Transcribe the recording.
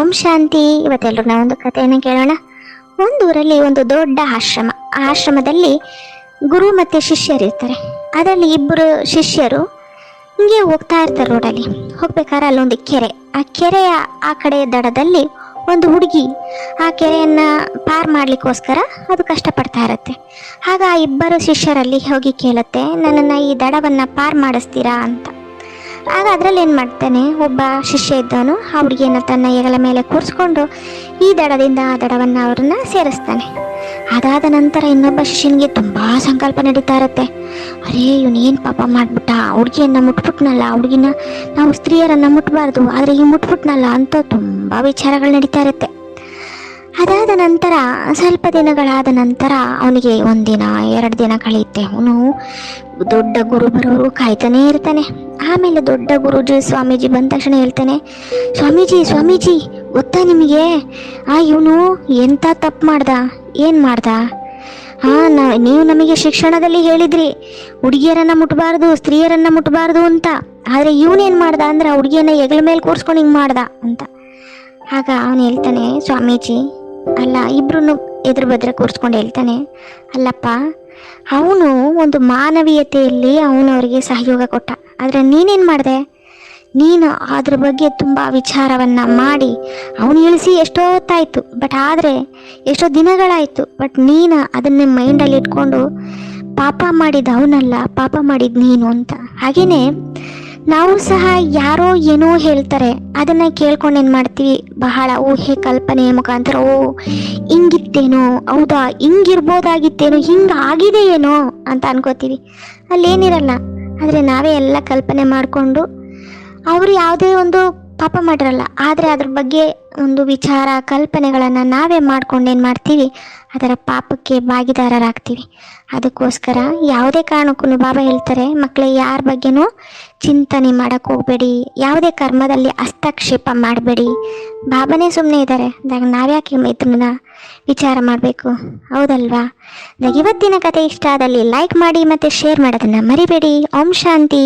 ಓಂ ಶಾಂತಿ. ಇವತ್ತೆಲ್ಲರೂ ಒಂದು ಕಥೆಯನ್ನು ಕೇಳೋಣ. ಒಂದು ಊರಲ್ಲಿ ಒಂದು ದೊಡ್ಡ ಆಶ್ರಮ. ಆ ಆಶ್ರಮದಲ್ಲಿ ಗುರು ಮತ್ತು ಶಿಷ್ಯರು ಇರ್ತಾರೆ. ಅದರಲ್ಲಿ ಇಬ್ಬರು ಶಿಷ್ಯರು ಹಿಂಗೆ ಹೋಗ್ತಾ ಇರ್ತಾರೆ ರೋಡಲ್ಲಿ ಹೋಗ್ಬೇಕಾದ್ರೆ ಅಲ್ಲೊಂದು ಕೆರೆ. ಆ ಕೆರೆಯ ಆ ಕಡೆ ದಡದಲ್ಲಿ ಒಂದು ಹುಡುಗಿ ಆ ಕೆರೆಯನ್ನು ಪಾರ್ ಮಾಡ್ಲಿಕ್ಕೋಸ್ಕರ ಅದು ಕಷ್ಟಪಡ್ತಾ ಇರುತ್ತೆ. ಆಗ ಆ ಇಬ್ಬರು ಶಿಷ್ಯರಲ್ಲಿ ಹೋಗಿ ಕೇಳುತ್ತೆ, ನನ್ನನ್ನು ಈ ದಡವನ್ನು ಪಾರ್ ಮಾಡಿಸ್ತೀರಾ ಅಂತ. ಆಗ ಅದರಲ್ಲಿ ಏನು ಮಾಡ್ತಾನೆ, ಒಬ್ಬ ಶಿಷ್ಯ ಇದ್ದವನು, ಆ ಹುಡುಗಿಯನ್ನು ತನ್ನ ಹೆಗಲ ಮೇಲೆ ಕೂರಿಸ್ಕೊಂಡು ಈ ದಡದಿಂದ ಆ ದಡವನ್ನು ಅವ್ರನ್ನ ಸೇರಿಸ್ತಾನೆ. ಅದಾದ ನಂತರ ಇನ್ನೊಬ್ಬ ಶಿಷ್ಯನಿಗೆ ತುಂಬ ಸಂಕಲ್ಪ ನಡೀತಾ ಇರುತ್ತೆ. ಅರೇ ಇವನೇನು ಪಾಪ ಮಾಡ್ಬಿಟ್ಟ? ಹುಡುಗಿಯನ್ನ ಮುಟ್ಬಿಟ್ನಲ್ಲ ಹುಡುಗಿನ ನಾವು ಸ್ತ್ರೀಯರನ್ನ ಮುಟ್ಬಾರ್ದು, ಆದರೆ ಈ ಮುಟ್ಬಿಟ್ನಲ್ಲ ಅಂತ ತುಂಬ ವಿಚಾರಗಳು ನಡೀತಾ ಇರುತ್ತೆ. ಅದಾದ ನಂತರ, ಸ್ವಲ್ಪ ದಿನಗಳಾದ ನಂತರ ಅವನಿಗೆ ಒಂದಿನ, ಎರಡು ದಿನ ಕಳೆಯುತ್ತೆ. ಅವನು ದೊಡ್ಡ ಗುರು ಬರೋರು ಕಾಯ್ತಾನೆ ಇರ್ತಾನೆ. ಆಮೇಲೆ ದೊಡ್ಡ ಗುರುಜಿ ಸ್ವಾಮೀಜಿ ಬಂದ ತಕ್ಷಣ ಹೇಳ್ತಾನೆ, ಸ್ವಾಮೀಜಿ ಸ್ವಾಮೀಜಿ, ಗೊತ್ತಾ ನಿಮಗೆ? ಆ, ಇವನು ಎಂಥ ತಪ್ಪು ಮಾಡ್ದ? ಏನು ಮಾಡ್ದ? ಹಾ ನಾ, ನೀವು ನಮಗೆ ಶಿಕ್ಷಣದಲ್ಲಿ ಹೇಳಿದ್ರಿ. ಹುಡುಗಿಯರನ್ನ ಮುಟ್ಬಾರ್ದು, ಸ್ತ್ರೀಯರನ್ನ ಮುಟ್ಬಾರ್ದು ಅಂತ. ಆದರೆ ಇವನೇನು ಮಾಡ್ದ ಅಂದ್ರೆ ಹುಡುಗಿಯನ್ನ ಹೆಗಲ ಮೇಲೆ ಕೂರ್ಸ್ಕೊಂಡು ಹಿಂಗೆ ಮಾಡ್ದ, ಅಂತ. ಆಗ ಅವನು ಹೇಳ್ತಾನೆ, ಸ್ವಾಮೀಜಿ ಅಲ್ಲ ಇಬ್ರು ಎದುರು ಬದ್ರ ಕೂರಿಸ್ಕೊಂಡು ಹೇಳ್ತಾನೆ. ಅಲ್ಲಪ್ಪ, ಅವನು ಒಂದು ಮಾನವೀಯತೆಯಲ್ಲಿ ಅವನು ಅವರಿಗೆ ಸಹಯೋಗ ಕೊಟ್ಟ. ಆದರೆ ನೀನೇನು ಮಾಡಿದೆ? ನೀನು ಅದ್ರ ಬಗ್ಗೆ ತುಂಬ ವಿಚಾರವನ್ನು ಮಾಡಿ ಅವನು ಇಳಿಸಿ ಎಷ್ಟೋ ಹೊತ್ತಾಯಿತು, ಬಟ್ ಆದರೆ ಎಷ್ಟೋ ದಿನಗಳಾಯಿತು, ಬಟ್ ನೀನು ಅದನ್ನೇ ಮೈಂಡಲ್ಲಿ ಇಟ್ಕೊಂಡು ಪಾಪ ಮಾಡಿದ ಅವನಲ್ಲ, ಪಾಪ ಮಾಡಿದ ನೀನು ಅಂತ. ಹಾಗೆಯೇ ನಾವು ಸಹ ಯಾರೋ ಏನೋ ಹೇಳ್ತಾರೆ. ಅದನ್ನ ಕೇಳ್ಕೊಂಡು ಏನು ಮಾಡ್ತೀವಿ? ಬಹಳ ಊಹೆ ಕಲ್ಪನೆಯ ಮುಖಾಂತರ, ಓ, ಹಿಂಗಿತ್ತೇನೋ? ಹೌದಾ? ಹಿಂಗಿರ್ಬೋದಾಗಿತ್ತೇನೋ? ಹಿಂಗಾಗಿದೆ ಏನೋ? ಅಂತ ಅನ್ಕೋತೀವಿ. ಅಲ್ಲೇನಿರಲ್ಲ. ಆದರೆ ನಾವೇ ಎಲ್ಲ ಕಲ್ಪನೆ ಮಾಡಿಕೊಂಡು, ಅವರು ಯಾವುದೇ ಒಂದು ಪಾಪ ಮಾಡಿರಲ್ಲ. ಆದರೆ ಅದ್ರ ಬಗ್ಗೆ ಒಂದು ವಿಚಾರ, ಕಲ್ಪನೆಗಳನ್ನು ನಾವೇ ಮಾಡ್ಕೊಂಡೇನು ಮಾಡ್ತೀವಿ? ಅದರ ಪಾಪಕ್ಕೆ ಭಾಗಿದಾರರಾಗ್ತೀವಿ. ಅದಕ್ಕೋಸ್ಕರ ಯಾವುದೇ ಕಾರಣಕ್ಕೂ ಬಾಬಾ ಹೇಳ್ತಾರೆ ಮಕ್ಕಳೇ ಯಾರ ಬಗ್ಗೆನೂ ಚಿಂತನೆ ಮಾಡೋಕ್ಕೆ ಹೋಗಬೇಡಿ. ಯಾವುದೇ ಕರ್ಮದಲ್ಲಿ ಹಸ್ತಕ್ಷೇಪ ಮಾಡಬೇಡಿ. ಬಾಬಾನೇ ಸುಮ್ಮನೆ ಇದ್ದಾರೆ ಅಂದಾಗ ನಾವ್ಯಾಕೆ ಇದನ್ನ ವಿಚಾರ ಮಾಡಬೇಕು? ಹೌದಲ್ವಾ? ಇವತ್ತಿನ ಕತೆ ಇಷ್ಟ ಆದಲ್ಲಿ ಲೈಕ್ ಮಾಡಿ ಮತ್ತು ಶೇರ್ ಮಾಡೋದನ್ನು ಮರಿಬೇಡಿ. ಓಂ ಶಾಂತಿ.